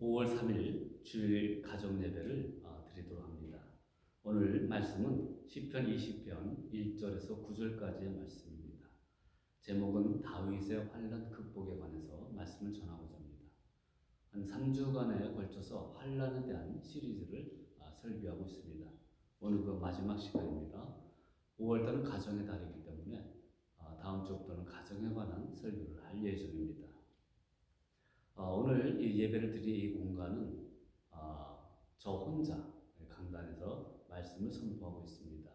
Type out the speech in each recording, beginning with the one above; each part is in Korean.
5월 3일 주일 가정 예배를 어, 드리도록 합니다. 오늘 말씀은 시편 20편 1절에서 9절까지의 말씀입니다. 제목은 다윗의 환란 극복에 관해서 말씀을 전하고자 합니다. 한 3주간에 걸쳐서 환란에 대한 시리즈를 아, 설교하고 있습니다. 오늘 그 마지막 시간입니다. 5월달은 가정의 달이기 때문에 아, 다음 주부터는 가정에 관한 설교를 할 예정입니다. 어, 오늘 이 예배를 드릴 이 공간은 어, 저 혼자 강단에서 말씀을 선포하고 있습니다.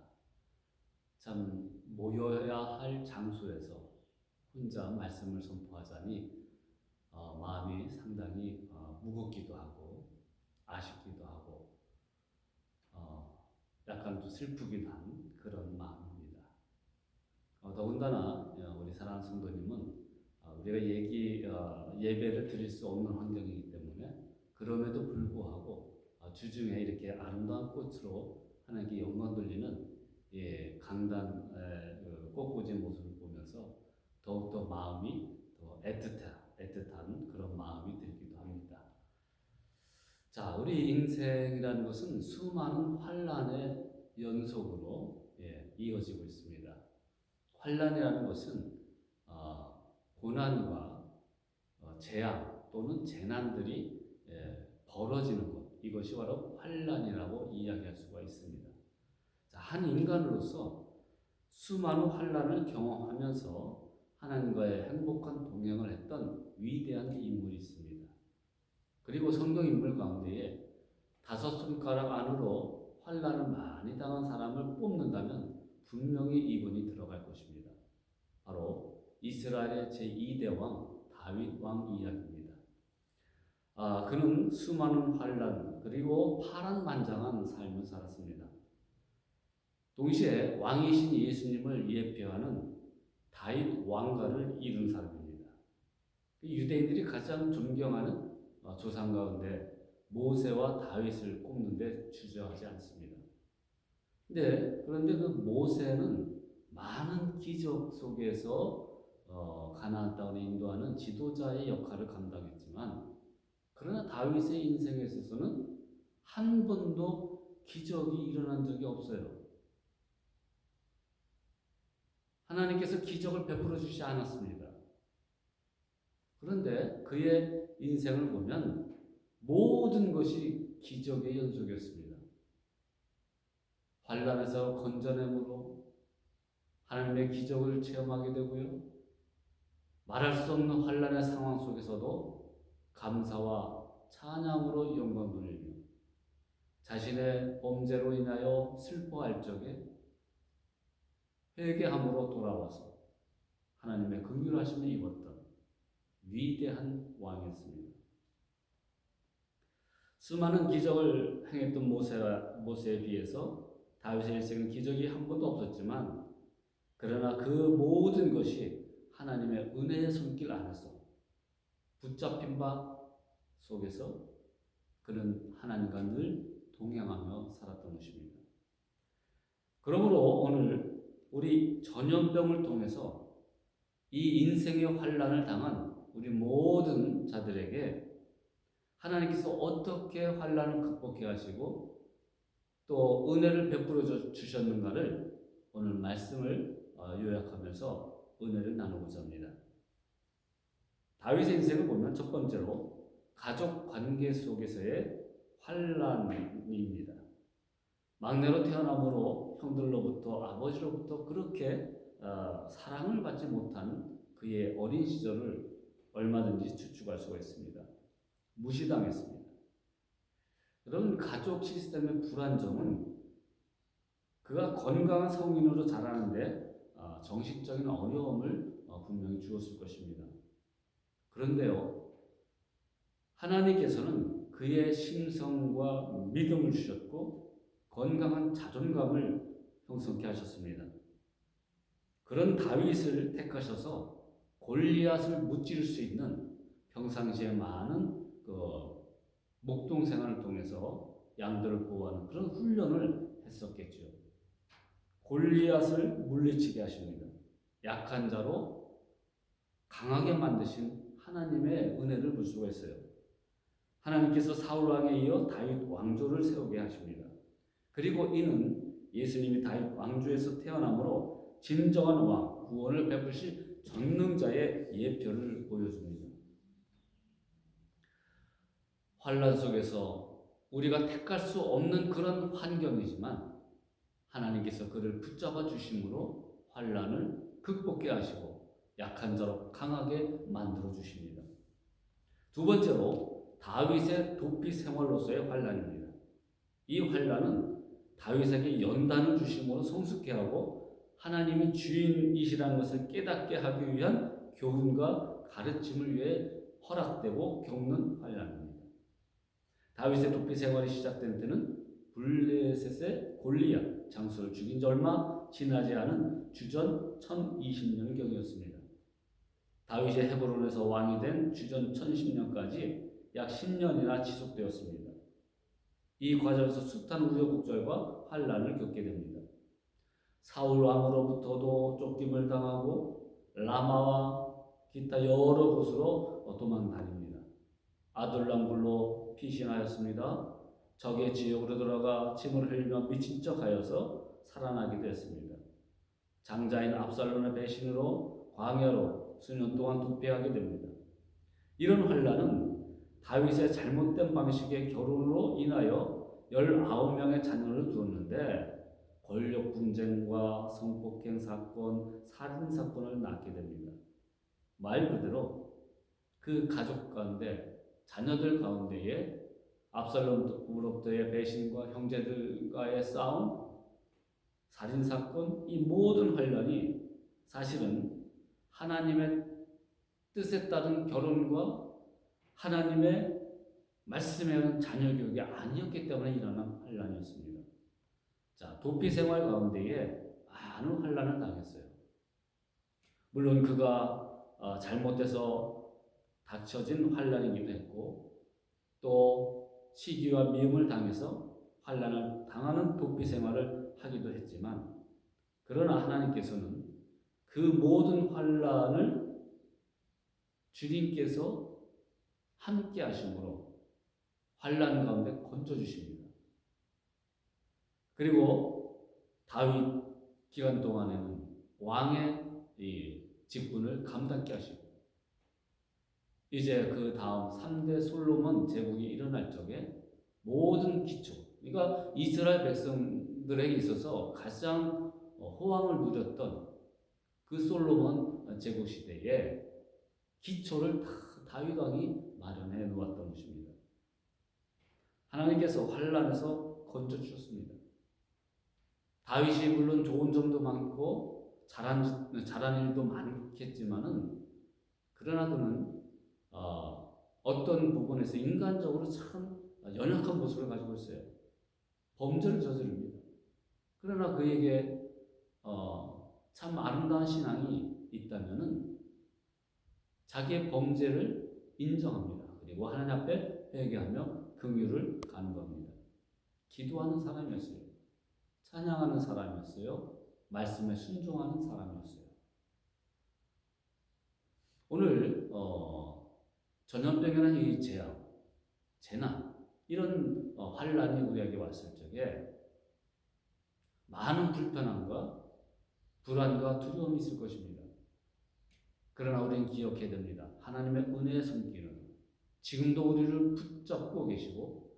참 모여야 할 장소에서 혼자 말씀을 선포하자니 어, 마음이 상당히 어, 무겁기도 하고 아쉽기도 하고 어, 약간 또 슬프기도 한 그런 마음입니다. 어, 더군다나 어, 우리 사랑하는 성도님은 어, 우리가 얘기 어, 예배를 드릴 수 없는 환경이기 때문에 그럼에도 불구하고 어, 주중에 이렇게 아름다운 꽃으로 하나님께 영광 돌리는 예, 강단 에, 그 꽃꽂이 모습을 보면서 더욱더 마음이 더 애틋한, 애틋한 그런 마음이 들기도 합니다. 자, 우리 인생이라는 것은 수많은 환란의 연속으로 예, 이어지고 있습니다. 환란이라는 것은 어, 고난과 어, 재앙 또는 재난들이 예, 벌어지는 것 이것이 바로 환란이라고 이야기할 수가 있습니다. 자, 한 인간으로서 수많은 환란을 경험하면서 하나님과의 행복한 동행을 했던 위대한 인물이 있습니다. 그리고 성경 인물 가운데에 다섯 손가락 안으로 환란을 많이 당한 사람을 뽑는다면 분명히 이분이 들어갈 것입니다. 바로 이스라엘의 제2대 왕 다윗 왕 이야기입니다. 아, 그는 수많은 환란 그리고 파란만장한 삶을 살았습니다. 동시에 왕이신 예수님을 예표하는 다윗 왕가를 이룬 사람입니다. 유대인들이 가장 존경하는 어, 조상 가운데 모세와 다윗을 꼽는데 주저하지 않습니다. 그런데 그 모세는 많은 기적 속에서 어, 가나안 땅에 인도하는 지도자의 역할을 감당했지만 그러나 다윗의 인생에 있어서는 한 번도 기적이 일어난 적이 없어요. 하나님께서 기적을 베풀어 주지 않았습니다. 그런데 그의 인생을 보면 모든 것이 기적의 연속이었습니다. 환란에서 건져냄으로 하나님의 기적을 체험하게 되고요. 말할 수 없는 환란의 상황 속에서도 감사와 찬양으로 영광 돌리며 자신의 범죄로 인하여 슬퍼할 적에 회개함으로 돌아와서 하나님의 긍휼하심을 입었던 위대한 왕이었습니다. 수많은 기적을 행했던 모세와 모세에 비해서 다윗의 일생은 기적이 한 번도 없었지만 그러나 그 모든 것이 하나님의 은혜의 손길 안에서 붙잡힌 바 속에서 그는 하나님과 늘 동행하며 살았던 것입니다. 그러므로 오늘 우리 전염병을 통해서 이 인생의 환란을 당한 우리 모든 자들에게 하나님께서 어떻게 환란을 극복해 하시고 또 은혜를 베풀어 주셨는가를 오늘 말씀을 어, 요약하면서 은혜를 나누고자 합니다. 다윗의 인생을 보면 첫 번째로 가족 관계 속에서의 환란입니다. 막내로 태어남으로 형들로부터 아버지로부터 그렇게 어, 사랑을 받지 못한 그의 어린 시절을 얼마든지 추측할 수가 있습니다. 무시당했습니다. 여러분 가족 시스템의 불안정은 그가 건강한 성인으로 자라는데 어, 정신적인 어려움을 어, 분명히 주었을 것입니다. 그런데요, 하나님께서는 그의 심성과 믿음을 주셨고 건강한 자존감을 형성케 하셨습니다. 그런 다윗을 택하셔서 골리앗을 무찌를 수 있는 평상시에 많은 그 목동 생활을 통해서 양들을 보호하는 그런 훈련을 했었겠죠. 골리앗을 물리치게 하십니다. 약한 자로 강하게 만드신 하나님의 은혜를 볼 수가 있어요. 하나님께서 사울 왕에 이어 다윗 왕조를 세우게 하십니다. 그리고 이는 예수님이 다윗 왕조에서 태어남으로 진정한 왕, 구원을 베푸실 전능자의 예표를 보여줍니다. 환란 속에서 우리가 택할 수 없는 그런 환경이지만 하나님께서 그를 붙잡아 주심으로 환란을 극복해 하시고 약한 자로 강하게 만들어 주십니다. 두 번째로 다윗의 도피 생활로서의 환란입니다. 이 환란은 다윗에게 연단을 주심으로 성숙해 하고 하나님이 주인이시라는 것을 깨닫게 하기 위한 교훈과 가르침을 위해 허락되고 겪는 환란입니다. 다윗의 도피 생활이 시작된 때는 블레셋의 골리앗 장수를 죽인 지 얼마 지나지 않은 주전 1020년경이었습니다. 다윗이 헤브론에서 왕이 된 주전 1010년까지 약 10년이나 지속되었습니다. 이 과정에서 숱한 우여곡절과 환란을 겪게 됩니다. 사울 왕으로부터도 쫓김을 당하고 라마와 기타 여러 곳으로 도망 다닙니다. 아둘람굴로 피신하였습니다. 적의 지역으로 들어가 침을 흘리며 미친 척하여서 살아나기도 했습니다. 장자인 압살론의 배신으로 광야로 수년 동안 도피하게 됩니다. 이런 환란은 다윗의 잘못된 방식의 결혼으로 인하여 19명의 자녀를 두었는데 권력 분쟁과 성폭행 사건, 살인 사건을 낳게 됩니다. 말 그대로 그 가족 가운데 자녀들 가운데에 압살롬으로부터의 배신과 형제들과의 싸움, 살인 사건, 이 모든 환란이 사실은 하나님의 뜻에 따른 결혼과 하나님의 말씀에 의한 자녀 교육이 아니었기 때문에 일어난 환란이었습니다. 자, 도피 생활 가운데에 많은 환란을 당했어요. 물론 그가 어, 잘못돼서 닥쳐진 환란이기도 했고 또 시기와 미움을 당해서 환란을 당하는 도피 생활을 하기도 했지만 그러나 하나님께서는 그 모든 환란을 주님께서 함께 하심으로 환란 가운데 건져 주십니다. 그리고 다윗 기간 동안에는 왕의 이 직분을 감당케 하시고 이제 그 다음 3대 솔로몬 제국이 일어날 적에 모든 기초, 그러니까 이스라엘 백성들에게 있어서 가장 호황을 누렸던 그 솔로몬 제국 시대에 기초를 다 다윗 왕이 마련해 놓았던 것입니다. 하나님께서 환란에서 건져 주셨습니다. 다윗이 물론 좋은 점도 많고 잘한 잘한 일도 많겠지만은 그러나 그는 어, 어떤 부분에서 인간적으로 참 연약한 모습을 가지고 있어요. 범죄를 저지릅니다. 그러나 그에게 어, 참 아름다운 신앙이 있다면은 자기의 범죄를 인정합니다. 그리고 하나님 앞에 회개하며 긍휼을 간구합니다. 기도하는 사람이었어요. 찬양하는 사람이었어요. 말씀에 순종하는 사람이었어요. 오늘 어, 전염병이나 이 재앙, 재난 이런 어, 환란이 우리에게 왔을 적에 많은 불편함과 불안과 두려움이 있을 것입니다. 그러나 우리는 기억해야 됩니다. 하나님의 은혜의 손길은 지금도 우리를 붙잡고 계시고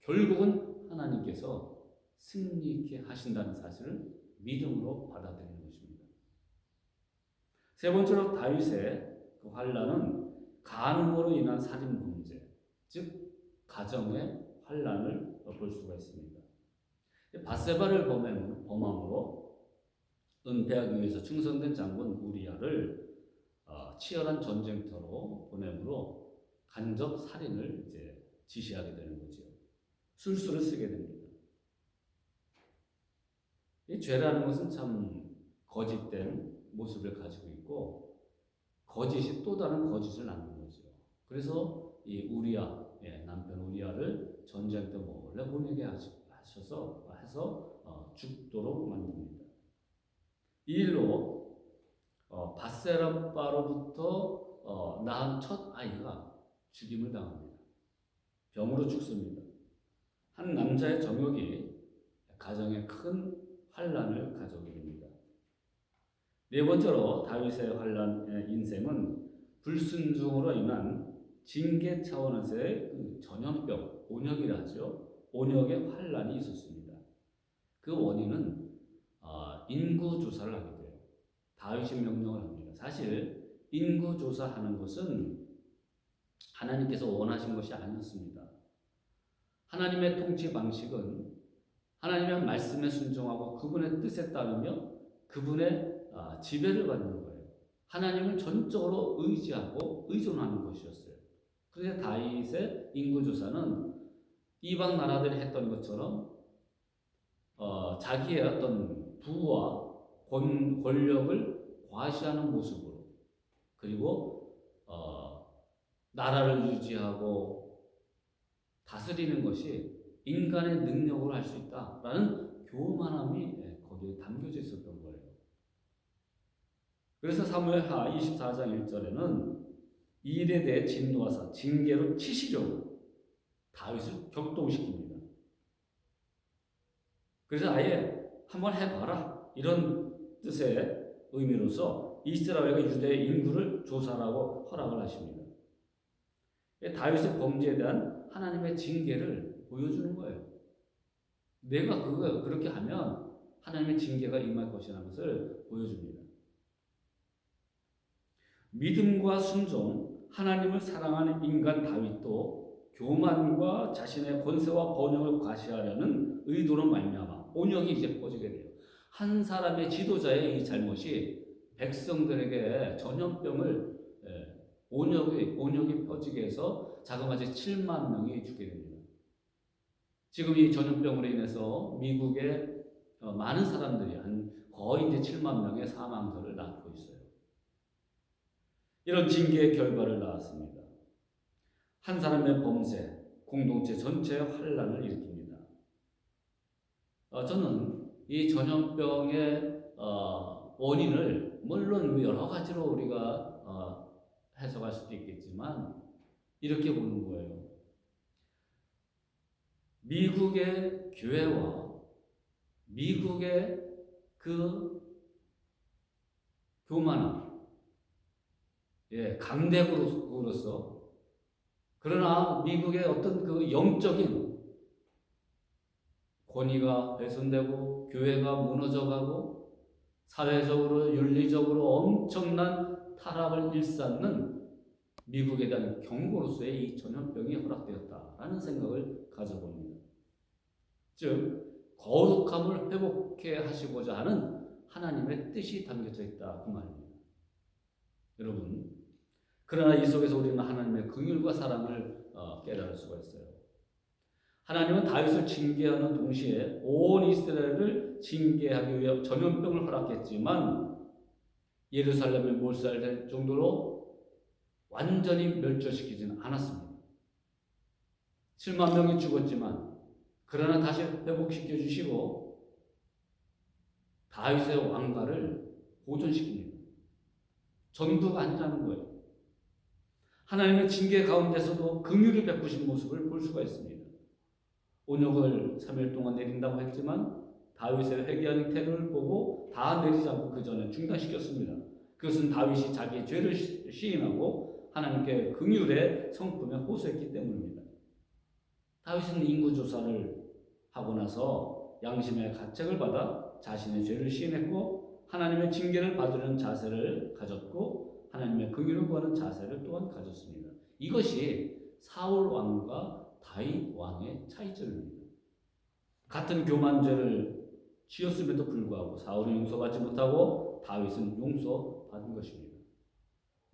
결국은 하나님께서 승리케 하신다는 사실을 믿음으로 받아들이는 것입니다. 세 번째로 다윗의 그 환란은 간음으로 인한 살인 문제, 즉 가정의 환란을 볼 수가 있습니다. 바세바를 범함으로 은폐하기 위해서 충성된 장군 우리아를 어, 치열한 전쟁터로 보내므로 간접 살인을 이제 지시하게 되는 거죠. 술수를 쓰게 됩니다. 이 죄라는 것은 참 거짓된 모습을 가지고 있고 거짓이 또 다른 거짓을 낳는. 그래서 이 우리아 예, 남편 우리아를 전쟁터 몰래 보내게 하셔서 해서 어, 죽도록 만듭니다. 이 일로 어, 바세라바로부터 어, 낳은 첫 아이가 죽임을 당합니다. 병으로 죽습니다. 한 남자의 정욕이 가정에 큰 환란을 가져오게 됩니다. 네 번째로 다윗의 환란의 인생은 불순종으로 인한 징계 차원에서의 그 전염병, 온역이라 하죠. 온역의 환란이 있었습니다. 그 원인은 어, 인구 조사를 하게 돼요. 다윗이 명령을 합니다. 사실 인구 조사하는 것은 하나님께서 원하신 것이 아니었습니다. 하나님의 통치 방식은 하나님의 말씀에 순종하고 그분의 뜻에 따르며 그분의 아, 지배를 받는 거예요. 하나님을 전적으로 의지하고 의존하는 것이었어요. 그런데 다윗의 인구 조사는 이방 나라들이 했던 것처럼 어, 자기의 어떤 부와 권, 권력을 과시하는 모습으로 그리고 어, 나라를 유지하고 다스리는 것이 인간의 능력으로 할 수 있다라는 교만함이 예, 거기에 담겨져 있었던 거예요. 그래서 사무엘하 24장 1절에는 이 일에 대해 진노하사 징계로 치시려고 다윗을 격동시킵니다. 그래서 아예 한번 해봐라 이런 뜻의 의미로서 이스라엘과 유대의 인구를 조사하고 허락을 하십니다. 다윗의 범죄에 대한 하나님의 징계를 보여주는 거예요. 내가 그거 그렇게 하면 하나님의 징계가 임할 것이라는 것을 보여줍니다. 믿음과 순종, 하나님을 사랑하는 인간 다윗도 교만과 자신의 권세와 번영을 과시하려는 의도로 말미암아 온역이 이제 퍼지게 돼요. 한 사람의 지도자의 이 잘못이 백성들에게 전염병을 예, 온역이 온역이 퍼지게 해서 자그마치 7만 명이 죽게 됩니다. 지금 이 전염병으로 인해서 미국의 어, 많은 사람들이 한 거의 이제 7만 명의 사망자를 있어요. 이런 징계의 결과를 낳았습니다. 한 사람의 범죄, 공동체 전체의 환란을 일으킵니다. 어, 저는 이 전염병의 어, 원인을 물론 여러 가지로 우리가 어, 해석할 수도 있겠지만 이렇게 보는 거예요. 미국의 교회와 미국의 그 교만함, 예, 강대국으로서 그러나 미국의 어떤 그 영적인 권위가 훼손되고 교회가 무너져가고 사회적으로 윤리적으로 엄청난 타락을 일삼는 미국에 대한 경고로서의 이 전염병이 허락되었다라는 생각을 가져봅니다. 즉 거룩함을 회복해 하시고자 하는 하나님의 뜻이 담겨져 있다 그 말입니다. 여러분 그러나 이 속에서 우리는 하나님의 긍휼과 사랑을 어, 깨달을 수가 있어요. 하나님은 다윗을 징계하는 동시에 온 이스라엘을 징계하기 위해 전염병을 허락했지만 예루살렘을 몰살될 정도로 완전히 멸절시키지는 않았습니다. 7만 명이 죽었지만 그러나 다시 회복시켜 주시고 다윗의 왕가를 보존시킵니다. 전부가 아니라는 거예요. 하나님의 징계 가운데서도 긍휼을 베푸신 모습을 볼 수가 있습니다. 온역을 3일 동안 내린다고 했지만 다윗의 회개하는 태도를 보고 다 내리지 않고 그 전에 중단시켰습니다. 그것은 다윗이 자기의 죄를 시인하고 하나님께 긍휼의 성품에 호소했기 때문입니다. 다윗은 인구 조사를 하고 나서 양심의 가책을 받아 자신의 죄를 시인했고 하나님의 징계를 받으려는 자세를 가졌고 하나님의 긍휼을 구하는 자세를 또한 가졌습니다. 이것이 사울 왕과 다윗 왕의 차이점입니다. 같은 교만죄를 지었음에도 불구하고 사울은 용서받지 못하고 다윗은 용서받은 것입니다.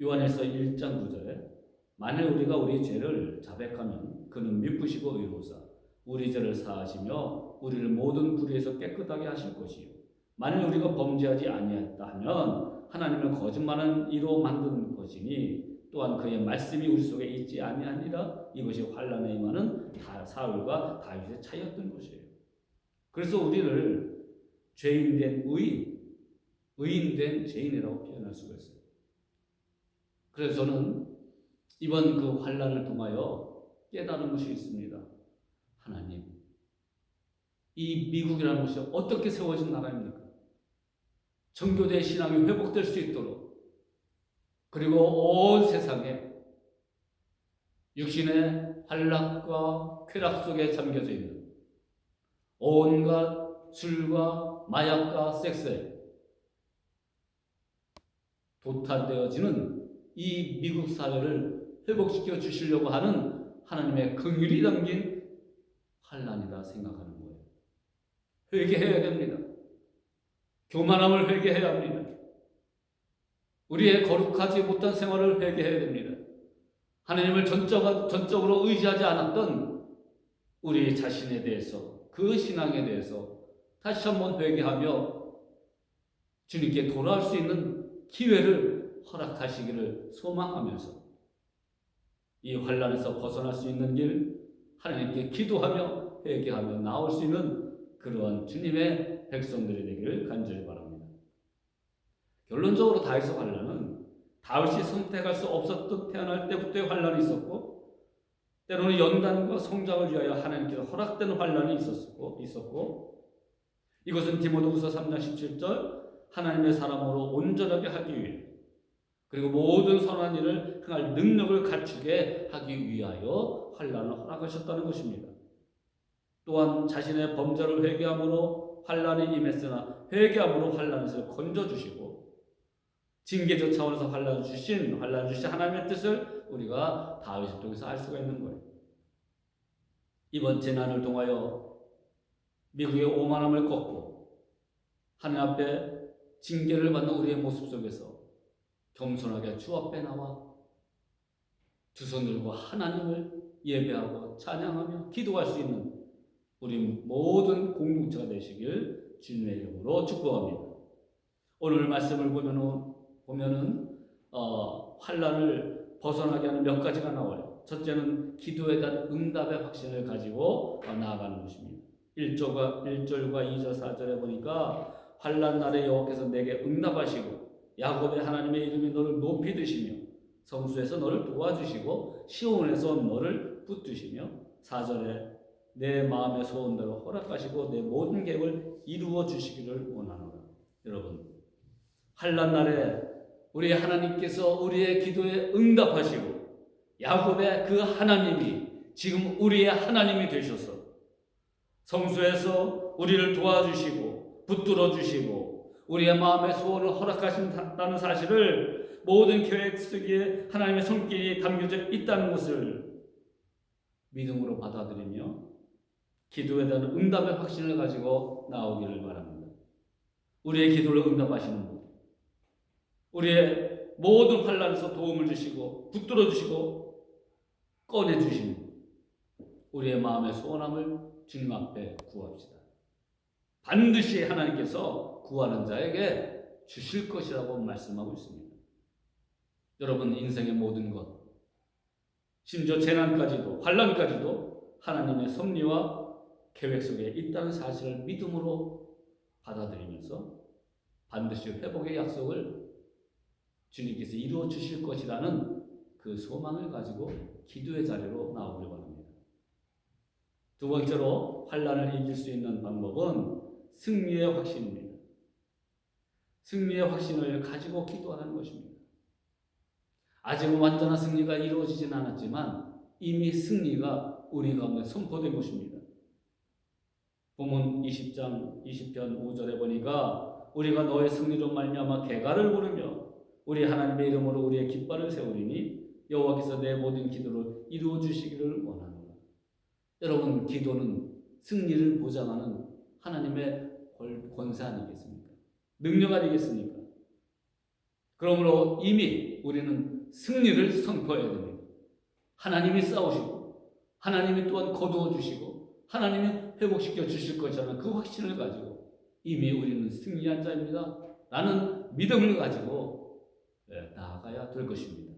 요한에서 1장 9절에 만일 우리가 우리 죄를 자백하면 그는 미쁘시고 의로우사 우리 죄를 사하시며 우리를 모든 불의에서 깨끗하게 하실 것이요 만일 우리가 범죄하지 아니했다 하면 하나님을 거짓말한 이로 만든 것이니 또한 그의 말씀이 우리 속에 있지 아니하니라 이것이 환란에 임하는 사울과 다윗의 차이였던 것이에요. 그래서 우리를 죄인된 의, 의인된 죄인이라고 표현할 수가 있어요. 그래서 저는 이번 그 환란을 통하여 깨달은 것이 있습니다. 하나님, 이 미국이라는 것이 어떻게 세워진 나라입니까? 정교대 신앙이 회복될 수 있도록 그리고 온 세상에 육신의 한락과 쾌락 속에 잠겨져 있는 온갖 술과 마약과 섹스에 도탄되어지는 이 미국 사회를 회복시켜 주시려고 하는 하나님의 긍휼이 담긴 환란이다 생각하는 거예요. 회개해야 됩니다. 교만함을 회개해야 합니다. 우리의 거룩하지 못한 생활을 회개해야 됩니다. 하나님을 전적, 전적으로 의지하지 않았던 우리 자신에 대해서 그 신앙에 대해서 다시 한번 회개하며 주님께 돌아올 수 있는 기회를 허락하시기를 소망하면서 이 환란에서 벗어날 수 있는 길 하나님께 기도하며 회개하며 나올 수 있는 그러한 주님의 백성들이 되기를 간절히 바랍니다. 결론적으로 다윗의 환란은 다윗이 선택할 수 없었던 태어날 때부터의 환란이 있었고 때로는 연단과 성장을 위하여 하나님께서 허락된 환란이 있었고 있었고 이것은 디모데후서 3장 17절 하나님의 사람으로 온전하게 하기 위해 그리고 모든 선한 일을 행할 능력을 갖추게 하기 위하여 환란을 허락하셨다는 것입니다. 또한 자신의 범죄를 회개함으로 환란이 임했으나 회개함으로 환란에서 건져 주시고 징계적 차원에서 환란 주신 환란 주신 하나님의 뜻을 우리가 다윗을 통해서 알 수가 있는 거예요. 이번 재난을 통하여 미국의 오만함을 꺾고 하나님 앞에 징계를 받는 우리의 모습 속에서 겸손하게 주 앞에 나와 두 손 들고 하나님을 예배하고 찬양하며 기도할 수 있는 우리 모든 공동체가 되시길 주님의 이름으로 축복합니다. 오늘 말씀을 보면은 보면은 어, 환란을 벗어나게 하는 몇 가지가 나와요. 첫째는 기도에 대한 응답의 확신을 가지고 어, 나아가는 것입니다. 1절과 1절과 2절 4절에 보니까 환란 날에 여호와께서 내게 응답하시고 야곱의 하나님의 이름이 너를 높이 드시며 성수에서 너를 도와주시고 시온에서 너를 붙드시며 4절에 내 마음의 소원대로 허락하시고 내 모든 계획을 이루어 주시기를 원하노라. 여러분 환란 날에 우리 하나님께서 우리의 기도에 응답하시고 야곱의 그 하나님이 지금 우리의 하나님이 되셔서 성수에서 우리를 도와주시고 붙들어 주시고 우리의 마음의 소원을 허락하신다는 사실을 모든 계획 속에 하나님의 손길이 담겨져 있다는 것을 믿음으로 받아들이며 기도에 대한 응답의 확신을 가지고 나오기를 바랍니다. 우리의 기도를 응답하시는 분, 우리의 모든 환란에서 도움을 주시고 붙들어 주시고 꺼내 주시는 분, 우리의 마음의 소원함을 주님 앞에 구합시다. 반드시 하나님께서 구하는 자에게 주실 것이라고 말씀하고 있습니다. 여러분 인생의 모든 것, 심지어 재난까지도 환란까지도 하나님의 섭리와 계획 속에 있다는 사실을 믿음으로 받아들이면서 반드시 회복의 약속을 주님께서 이루어 주실 것이라는 그 소망을 가지고 기도의 자리로 나오길 바랍니다. 두 번째로 환란을 이길 수 있는 방법은 승리의 확신입니다. 승리의 확신을 가지고 기도하는 것입니다. 아직은 완전한 승리가 이루어지진 않았지만 이미 승리가 우리 가운데 선포된 것입니다. 본문 20장 20편 5절에 보니까 우리가 너의 승리로 말미암아 개가를 부르며 우리 하나님의 이름으로 우리의 깃발을 세우리니 여호와께서 내 모든 기도를 이루어 주시기를 원하노라. 여러분 기도는 승리를 보장하는 하나님의 권세 아니겠습니까? 능력 아니겠습니까? 그러므로 이미 우리는 승리를 선포해야 됩니다. 하나님이 싸우시고 하나님이 또한 거두어 주시고 하나님이 회복시켜 주실 것이라는 그 확신을 가지고 이미 우리는 승리한 자입니다. 라는 믿음을 가지고 예, 나아가야 될 것입니다.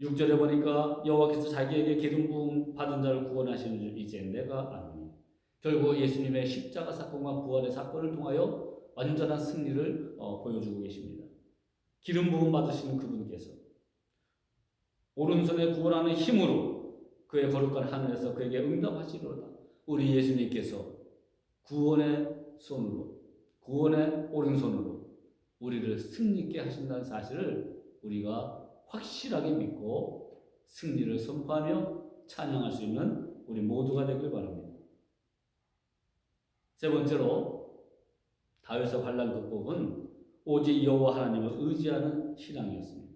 6절에 보니까 여호와께서 자기에게 기름 부음 받은 자를 구원하시는 줄 이제 내가 아노니 결국 예수님의 십자가 사건과 부활의 사건을 통하여 완전한 승리를 어, 보여주고 계십니다. 기름 부음 받으시는 그분께서 오른손에 구원하는 힘으로 그의 거룩한 하늘에서 그에게 응답하시리로다. 우리 예수님께서 구원의 손으로 구원의 오른손으로 우리를 승리케 하신다는 사실을 우리가 확실하게 믿고 승리를 선포하며 찬양할 수 있는 우리 모두가 되길 바랍니다. 세 번째로 다윗의 환란 극복은 오직 여호와 하나님을 의지하는 신앙이었습니다.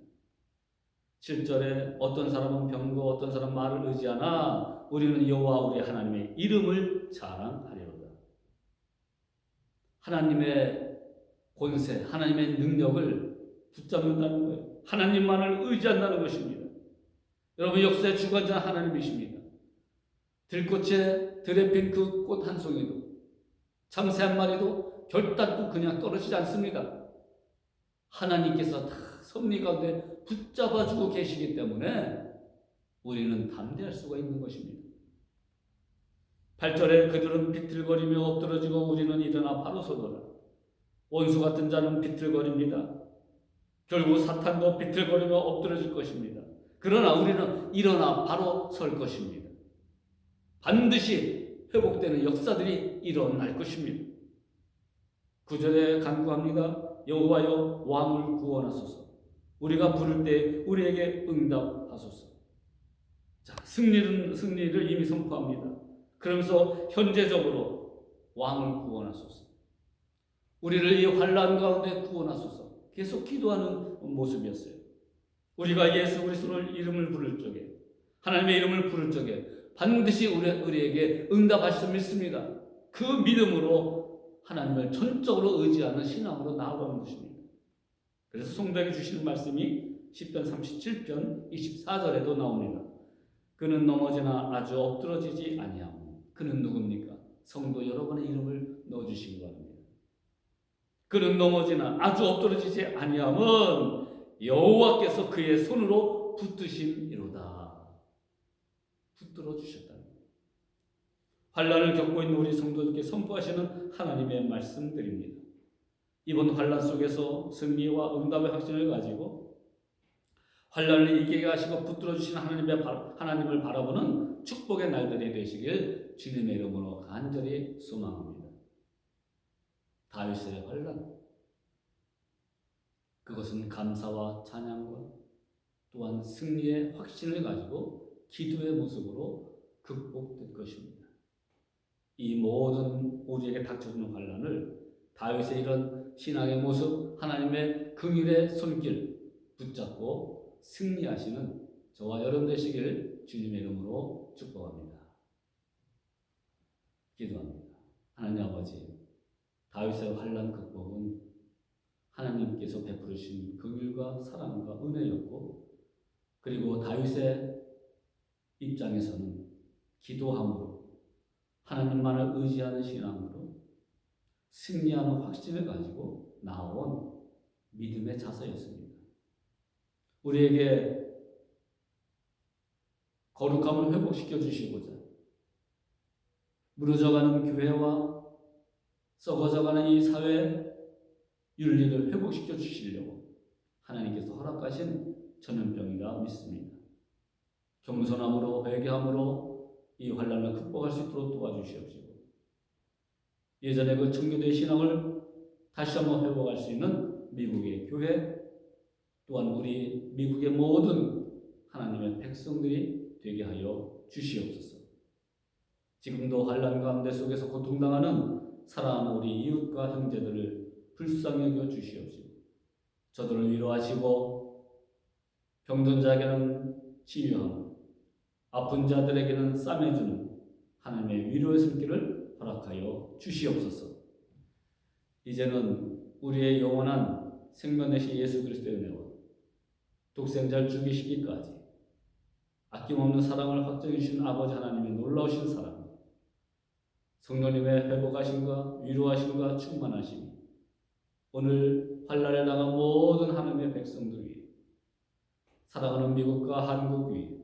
7절에 어떤 사람은 병거 어떤 사람은 말을 의지하나 우리는 여호와 우리 하나님의 이름을 자랑하리로다. 하나님의 권세, 하나님의 능력을 붙잡는다는 거예요. 하나님만을 의지한다는 것입니다. 여러분 역사의 주관자 하나님이십니다. 들꽃에 들에 핀그 꽃 한 송이도 참새 한 마리도 결단코 그냥 떨어지지 않습니다. 하나님께서 다 섭리 가운데 붙잡아주고 계시기 때문에 우리는 담대할 수가 있는 것입니다. 8절에 그들은 비틀거리며 엎드러지고 우리는 일어나 바로 서더라. 원수 같은 자는 비틀거립니다. 결국 사탄도 비틀거리며 엎드러질 것입니다. 그러나 우리는 일어나 바로 설 것입니다. 반드시 회복되는 역사들이 일어날 것입니다. 구절에 간구합니다. 여호와여 왕을 구원하소서. 우리가 부를 때 우리에게 응답하소서. 자, 승리는 승리를 이미 선포합니다. 그러면서 현재적으로 왕을 구원하소서. 우리를 이 환란 가운데 구원하소서. 계속 기도하는 모습이었어요. 우리가 예수 그리스도를 이름을 부를 적에 하나님의 이름을 부를 적에 반드시 우리, 우리에게 응답하실 수 믿습니다. 그 믿음으로 하나님을 전적으로 의지하는 신앙으로 나아가는 것입니다. 그래서 성도에게 주시는 말씀이 10편 37편 24절에도 나옵니다. 그는 넘어지나 아주 엎드러지지 아니하고 그는 누굽니까? 성도 여러분의 이름을 넣어주시기 바랍니다. 그는 넘어지나 아주 엎드러지지 아니함은 여호와께서 그의 손으로 붙드심이로다. 붙들어 주셨다는 거예요. 환란을 겪고 있는 우리 성도들께 선포하시는 하나님의 말씀들입니다. 이번 환란 속에서 승리와 응답의 확신을 가지고 환란을 이기게 하시고 붙들어 주시는 하나님의 하나님을 바라보는 축복의 날들이 되시길 주님의 이름으로 간절히 소망합니다. 다윗의 환란 그것은 감사와 찬양과 또한 승리의 확신을 가지고 기도의 모습으로 극복될 것입니다. 이 모든 우리에게 닥쳐주는 환란을 다윗의 이런 신앙의 모습, 하나님의 긍휼의 손길 붙잡고 승리하시는 저와 여러분 되시길 주님의 이름으로 축복합니다. 기도합니다. 하나님 아버지, 다윗의 환란 극복은 하나님께서 베푸르신 긍휼과 사랑과 은혜였고 그리고 다윗의 입장에서는 기도함으로 하나님만을 의지하는 신앙으로 승리하는 확신을 가지고 나온 믿음의 자세였습니다. 우리에게 거룩함을 회복시켜 주시고자 무너져가는 교회와 썩어져가는 이 사회 윤리를 회복시켜 주시려고 하나님께서 허락하신 전염병이라 믿습니다. 겸손함으로 회개함으로 이 환란을 극복할 수 있도록 도와주시옵시고 예전에 그 청교도의 신앙을 다시 한번 회복할 수 있는 미국의 교회 또한 우리 미국의 모든 하나님의 백성들이 되게 하여 주시옵소서. 지금도 환란 가운데 속에서 고통당하는 사랑하는 우리 이웃과 형제들을 불쌍히 여겨 주시옵시고 저들을 위로하시고 병든 자에게는 치유하고 아픈 자들에게는 싸매주는 하나님의 위로의 손길을 허락하여 주시옵소서. 이제는 우리의 영원한 생명 되신 예수 그리스도의 은혜와 독생자를 죽이시기까지 아낌없는 사랑을 확정해 주신 아버지 하나님의 놀라우신 사랑, 성령님의 회복하심과 위로하심과 충만하심, 오늘 환란을 당한 모든 하나님의 백성들 위해 사랑하는 미국과 한국 위해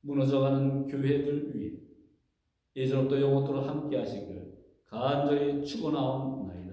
무너져가는 교회들 위해 예전부터 영원토록 함께 하시기를 간절히 축원하옵나이다.